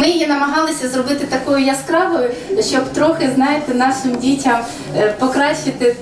Ми її намагалися зробити такою яскравою, щоб трохи, знаєте, нашим дітям е, покращити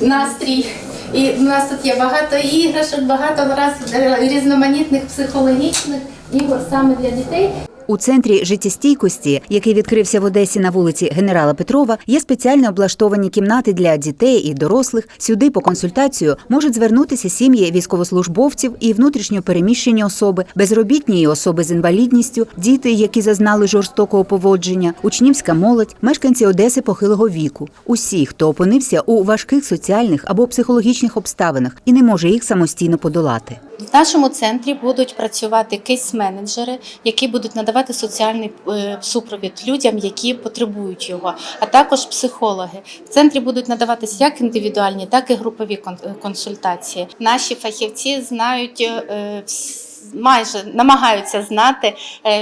настрій. І в нас тут є багато іграшок, багато раз е, різноманітних психологічних ігор саме для дітей. У центрі життєстійкості, який відкрився в Одесі на вулиці Генерала Петрова, є спеціально облаштовані кімнати для дітей і дорослих. Сюди по консультацію можуть звернутися сім'ї військовослужбовців і внутрішньо переміщені особи, безробітні і особи з інвалідністю, діти, які зазнали жорстокого поводження, учнівська молодь, мешканці Одеси похилого віку. Усі, хто опинився у важких соціальних або психологічних обставинах і не може їх самостійно подолати. В нашому центрі будуть працювати кейс-менеджери, які будуть надавати соціальний е, супровід людям, які потребують його, а також психологи. В центрі будуть надаватися як індивідуальні, так і групові е, консультації. Наші фахівці знають. е, Майже намагаються знати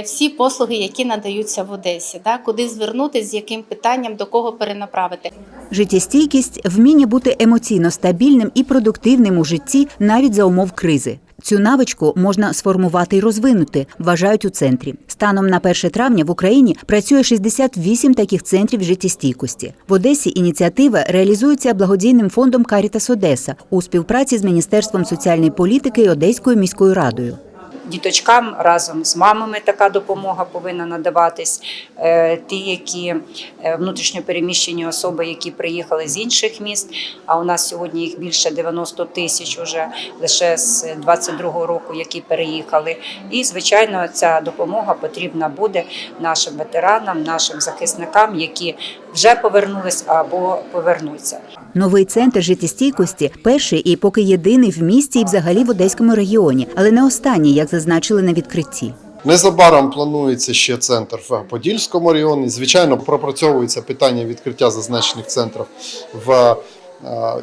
всі послуги, які надаються в Одесі, да, куди звернутися, з яким питанням, до кого перенаправити. Життєстійкість вміння бути емоційно стабільним і продуктивним у житті навіть за умов кризи. Цю навичку можна сформувати і розвинути, вважають у центрі. Станом на 1 травня в Україні працює 68 таких центрів життєстійкості. В Одесі ініціатива реалізується благодійним фондом Карітас Одеса у співпраці з Міністерством соціальної політики і Одеською міською радою. Діточкам разом з мамами така допомога повинна надаватись. Е, Ті, які е, внутрішньо переміщені особи, які приїхали з інших міст. А у нас сьогодні їх більше 90 тисяч уже лише з 22-го року, які переїхали. І звичайно, ця допомога потрібна буде нашим ветеранам, нашим захисникам, які вже повернулись або повернуться. Новий центр життєстійкості перший і поки єдиний в місті і взагалі в Одеському регіоні, але не останній, як зазначили на відкритті. Незабаром планується ще центр в Подільському районі. Звичайно, пропрацьовується питання відкриття зазначених центрів в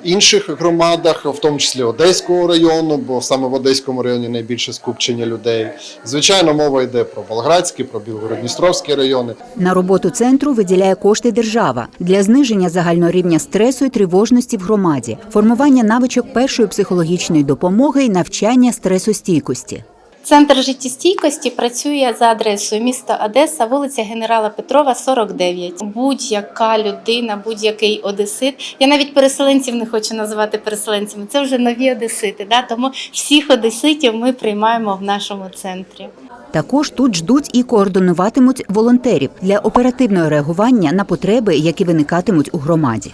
інших громадах, в тому числі Одеського району, бо саме в Одеському районі найбільше скупчення людей. Звичайно, мова йде про Болградський, про Білгород-Дністровський райони. На роботу центру виділяє кошти держава для зниження загального рівня стресу і тривожності в громаді, формування навичок першої психологічної допомоги і навчання стресостійкості. Центр життєстійкості працює за адресою міста Одеса, вулиця Генерала Петрова, 49. Будь-яка людина, будь-який одесит. Я навіть переселенців не хочу називати переселенцями. Це вже нові одесити. Да? Тому всіх одеситів ми приймаємо в нашому центрі. Також тут ждуть і координуватимуть волонтерів для оперативного реагування на потреби, які виникатимуть у громаді.